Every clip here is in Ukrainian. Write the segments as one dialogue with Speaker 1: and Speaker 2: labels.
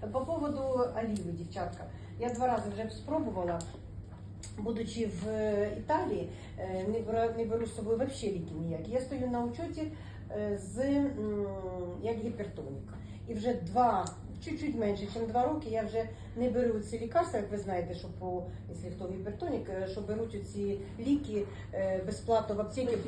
Speaker 1: По поводу оліви, дівчатка. Я два рази вже спробувала. Будучи в е, Італії, е, не беру, не беру з собою взагалі ліки ніякі. Я стою на учоті е, з як гіпертонік. І вже два, чуть-чуть менше, ніж два роки, я вже не беру ці лікарства, як ви знаєте, що по якщо хто гіпертонік, що беруть ці ліки безплатно в аптеці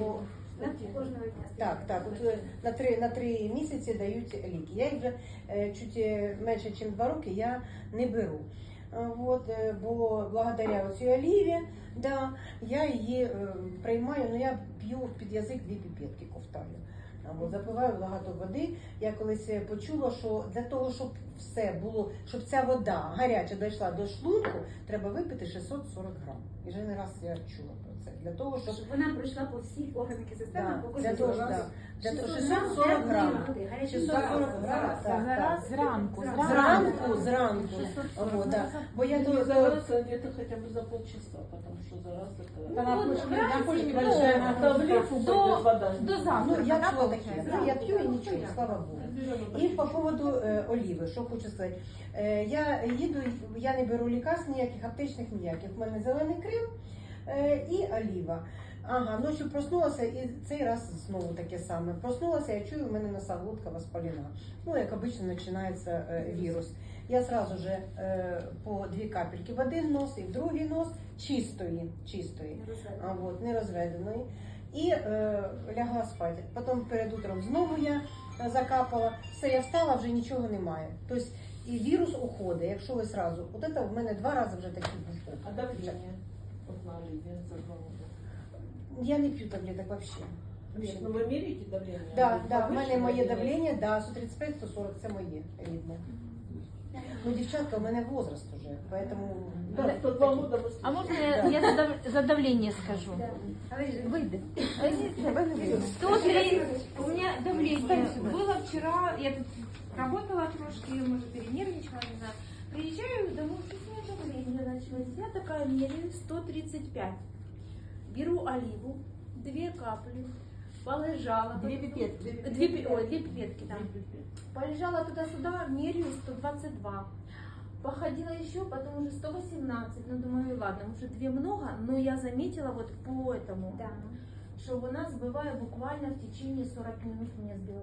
Speaker 2: Кожного дня.
Speaker 1: так, так. От е, на три на три місяці дають ліки. Я їх вже е, чуть е, менше, ніж два роки я не беру. Е, бо благодаря цій оліві, да, я її приймаю, ну я п'ю під язик дві піпетки ковтаю. Або запиваю багато води. Я колись почула, що для того, щоб все було, щоб ця вода гаряча дійшла до шлунку, треба випити 640 грам. І вже не раз я чула про це. Для того, щоб
Speaker 2: Щоб вона пройшла по всіх органах і системах,
Speaker 1: Да,
Speaker 2: по
Speaker 1: для того, да. Для того,
Speaker 2: 640
Speaker 1: 640 грам. 640 грам, так.
Speaker 3: Зранку,
Speaker 1: Зранку, зранку.
Speaker 3: 640.
Speaker 1: О, да. Бо я
Speaker 4: Ну,
Speaker 1: думаю,
Speaker 4: загораться где-то хотя бы за полчаса, потому что за раз это...
Speaker 3: На
Speaker 2: Ну,
Speaker 3: на
Speaker 2: ну,
Speaker 3: большая
Speaker 4: А
Speaker 3: нагрузка.
Speaker 4: таблетку
Speaker 3: До-
Speaker 4: пойдет вода.
Speaker 3: До
Speaker 1: ну,
Speaker 3: завтра.
Speaker 1: я чула таке. Ну, я п'ю і нічого, слава Богу. І по поводу е, оліви, що хочу сказати. Е, я їду, я не беру лікарств ніяких, аптечних ніяких. У мене зелений крем е, і оліва. Ага, ночі проснулася і цей раз знову таке саме. Проснулася, я чую, у мене носоглотка воспалена. Ну, як обично, починається е, вірус. Я сразу же е, по дві капельки в один нос і в другий нос чистої, чистої. А, вот, не розведеної. І е, лягла спати. Потім перед утром знову я закапала. Все, я встала, вже нічого немає. Тобто і вірус уходить, якщо ви сразу. От це в мене два рази вже такі були.
Speaker 4: А давлення?
Speaker 1: Я не п'ю таблеток взагалі.
Speaker 4: Нет, ну вы меряете давление?
Speaker 1: Да, да, в мене моє давлення, да, 135-140 це моє рідне. Ну, дівчатка, у мене возраст уже, поэтому...
Speaker 4: Да, 102 года вы
Speaker 3: А можно я, я за, дав- за давление скажу?
Speaker 2: Да.
Speaker 3: Выйди. Не, давай не выйди. 103, у меня давление было вчера, я тут работала трошки, может, перенервничала, не знаю. Приезжаю домой, что у меня давление началось. Я такая меряю 135. Беру оливу, две капли, полежала.
Speaker 4: Две пипетки.
Speaker 3: Две, пи- ой, две пипетки, да. Полежала туда-сюда, меряю 122. Походила еще, потом уже 118. Ну, думаю, ладно, уже две много, но я заметила вот по этому,
Speaker 2: Да.
Speaker 3: что у нас бывает буквально в течение 40 минут мне сбила